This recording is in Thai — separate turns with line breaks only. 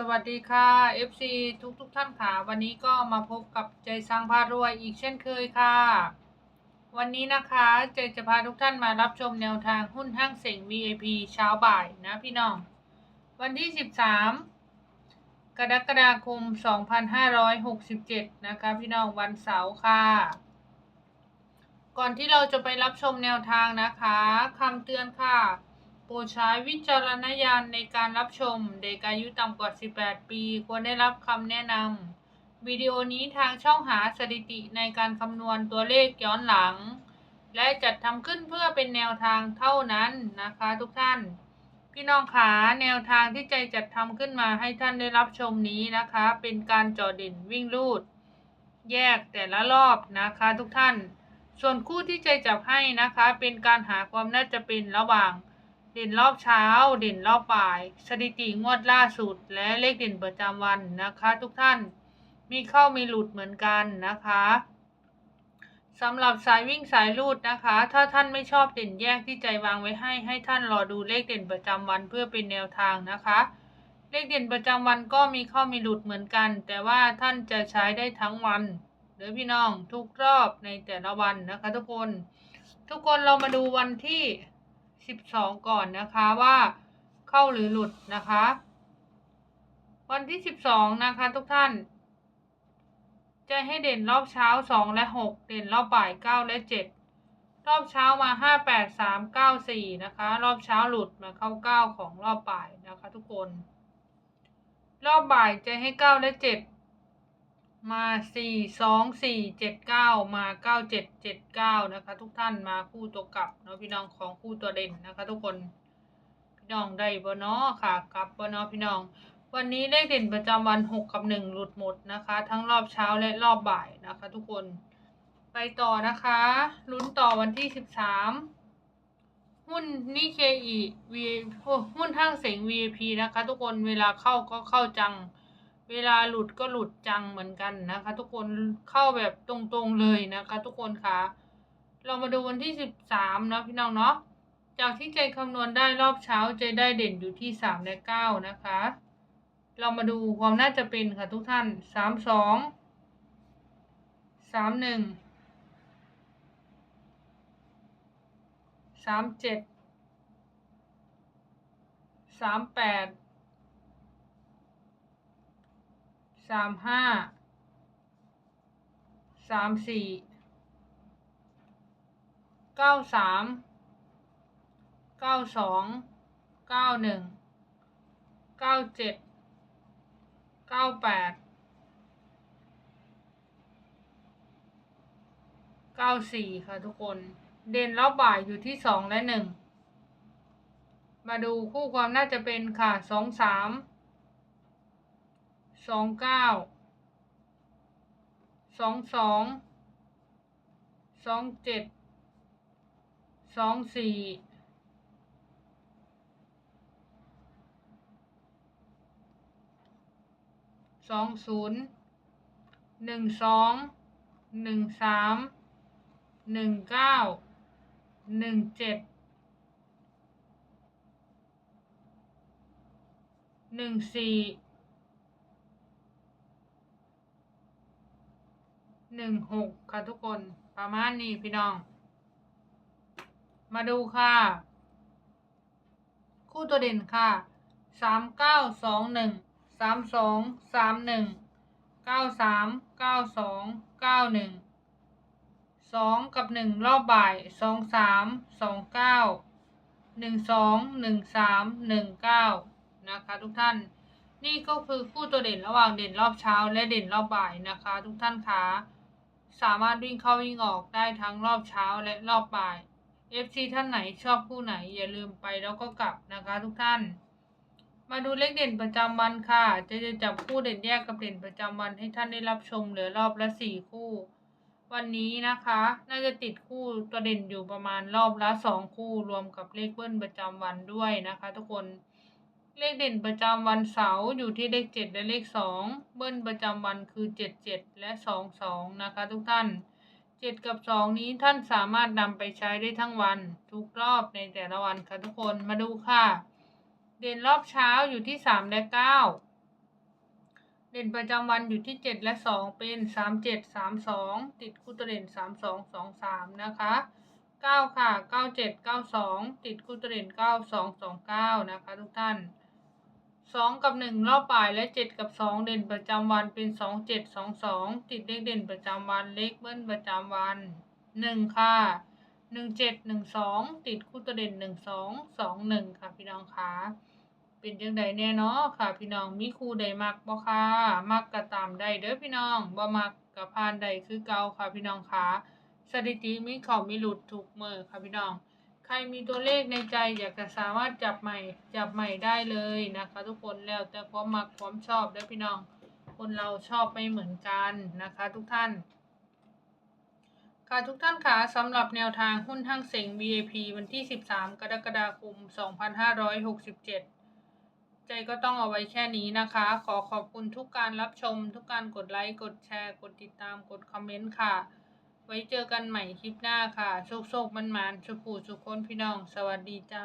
สวัสดีค่ะ FC ทุกทุกๆท่านค่ะ วันนี้ก็มาพบกับใจสร้างพารวยอีกเช่นเคยค่ะ วันนี้นะคะใจจะพาทุกท่านมารับชมแนวทางหุ้นห้างเสียง VIP เช้าบ่ายนะพี่น้อง วันที่ 13 กรกฎาคม 2567 นะคะพี่น้องวันเสาร์ค่ะ ก่อนที่เราจะไปรับชมแนวทางนะคะคำเตือนค่ะ โปรดใช้วิจารณญาณในการรับชม เด็กอายุต่ำกว่า 18 ปี ควรได้รับคำแนะนำวิดีโอนี้ทางช่องหาสถิติในการคำนวณตัวเลขย้อนหลัง และจัดทำขึ้นเพื่อเป็นแนวทางเท่านั้นนะคะทุกท่าน พี่น้องขาแนวทางที่ใจจัดทำขึ้นมาให้ท่านได้รับชมนี้นะคะ เป็นการจอเด่นวิ่งลูด แยกแต่ละรอบนะคะทุกท่าน ส่วนคู่ที่ใจจับให้นะคะ เป็นการหาความน่าจะเป็นระหว่าง เด่นรอบเช้า เด่นรอบบ่าย สถิติงวดล่าสุด และเลขเด่นประจำวันนะคะ ทุกท่านมีเข้ามีหลุดเหมือนกันนะคะสำหรับสายวิ่งสายลูดนะคะ ถ้าท่านไม่ชอบเด่นแยกที่ใจวางไว้ให้ ให้ท่านรอดูเลขเด่นประจำวันเพื่อเป็นแนวทางนะคะ เลขเด่นประจำวันก็มีเข้ามีหลุดเหมือนกัน แต่ว่าท่านจะใช้ได้ทั้งวันเด้อพี่น้องทุกรอบในแต่ละวันนะคะ ทุกคน ทุกคนเรามาดูวันที่ 12 ก่อนนะคะว่าเข้าหรือหลุดนะคะ วันที่ 12 นะคะทุกท่าน จะให้เด่นรอบเช้า 2 และ 6 เด่นรอบบ่าย 9 และ 7 รอบเช้ามา 5 8 3 9 4 นะคะ รอบเช้าหลุดมาเข้า 9 ของรอบบ่ายนะคะทุกคน รอบบ่ายจะให้ 9 และ 7 มา4 2 4 7 9มา9 7 7 9นะคะ ทุกท่านมาคู่ตัวกลับเนาะพี่น้องของคู่ตัวเด่นนะคะ ทุกคนพี่น้องได้บ่เนาะค่ะกลับบ่เนาะพี่น้อง วันนี้เลขเด่นประจำวัน6กับ1หลุดหมดนะคะ ทั้งรอบเช้าและรอบบ่ายนะคะ ทุกคนไปต่อนะคะลุ้นต่อวันที่13หุ้นนิเคอีวีหุ้นห้างเสง VIP นะคะ ทุกคนเวลาเข้าก็เข้าจัง เวลาหลุดก็หลุดจังเหมือนกันนะคะ ทุกคนเข้าแบบตรงๆเลยนะคะ ทุกคนคะเรามาดูวันที่13นะพี่น้องเนาะจากที่ใจคำนวณได้รอบเช้าใจได้เด่นอยู่ที่3และ9นะคะ เรามาดูความน่าจะเป็นค่ะทุกท่าน3 2 3 1 3 7 3 8 สามห้าสามสี่เก้าสามเก้าสองเก้าหนึ่งเก้าเจ็ดเก้าแปดเก้าสี่ค่ะทุกคน เด่นรอบบ่ายอยู่ที่สองและหนึ่งมาดูคู่ความน่าจะเป็นค่ะสองสาม สองเก้าสองสองสองเจ็ดสองสี่สองศูนย์หนึ่งสองหนึ่งสามหนึ่งเก้าหนึ่งเจ็ดหนึ่งสี่ หนึ่งหกค่ะทุกคนประมาณนี้พี่น้อง มาดูค่ะ คู่ตัวเด่นค่ะสามเก้าสองหนึ่งสามสองสามหนึ่งเก้าสามเก้าสองเก้าหนึ่งสองกับหนึ่งรอบบ่ายสองสามสองเก้าหนึ่งสองหนึ่งสามหนึ่งเก้านะคะทุกท่านนี่ก็คือคู่ตัวเด่นระหว่างเด่นรอบเช้าและเด่นรอบบ่ายนะคะ ทุกท่านคะ สามารถวิ่งเข้าวิ่งออกได้ทั้งรอบเช้าและรอบบ่าย FC ท่านไหนชอบคู่ไหนอย่าลืมไปแล้วก็กลับนะคะทุกท่าน มาดูเลขเด่นประจำวันค่ะ จะจะจับคู่เด่นแยกกับเด่นประจำวันให้ท่านได้รับชมเหลือรอบละสี่คู่ วันนี้นะคะ น่าจะติดคู่ตัวเด่นอยู่ประมาณรอบละสองคู่รวมกับเลขเบิ้ลประจำวันด้วยนะคะ ทุกคน เลขเด่นประจำวันเสาร์อยู่ที่เลขเจ็ดและเลขสองเบิ้ลประจำวันคือเจ็ดเจ็ดและสองสองนะคะทุกท่านเจ็ดกับสองนี้ท่านสามารถนำไปใช้ได้ทั้งวัน ทุกรอบในแต่ละวันค่ะทุกคนมาดูค่ะ เด่นรอบเช้าอยู่ที่สามและเก้าเด่นประจำวันอยู่ที่เจ็ดและสองเป็นสามเจ็ดสามสองติดคู่ตัวเด่นสามสองสองสามนะคะเก้าค่ะเก้าเจ็ดเก้าสองติดคู่ตัวเด่นเก้าสองสองเก้านะคะทุกท่าน สองกับหนึ่งรอบบ่ายและเจ็ดกับสองเด่นประจำวันเป็นสองเจ็ดสองสองติดเลขเด่นประจำวันเลขเบิ้ลประจำวันหนึ่งค่ะหนึ่งเจ็ดหนึ่งสองติดคู่ตัวเด่นหนึ่งสองสองหนึ่งค่ะพี่น้องคะเป็นจังใดแน่เนาะค่ะ พี่น้องมีครูใดมักบ่ค่ะมักก็ตามได้เด้อพี่น้องบ่มักก็ผ่านได้คือเก่าค่ะพี่น้องค่ะสถิติมีเข้ามีหลุดทุกมื้อค่ะพี่น้อง ใครมีตัวเลขในใจอยากจะสามารถจับใหม่ จับใหม่ได้เลยนะคะ ทุกคนแล้วแต่ความมักความชอบเด้อพี่น้อง คนเราชอบไม่เหมือนกันนะคะ ทุกท่าน ค่ะทุกท่านคะสำหรับแนวทางหุ้นห้างเสง VIP วันที่ 13 กรกฎาคม 2567ใจก็ต้องเอาไว้แค่นี้นะคะ ขอขอบคุณทุกการรับชม ทุกการกดไลค์ กดแชร์ กดติดตาม กดคอมเมนต์ค่ะ ไว้เจอกันใหม่คลิปหน้าค่ะ โชคโชคมันมันสุขูสุขคนพี่น้อง สวัสดีจ้า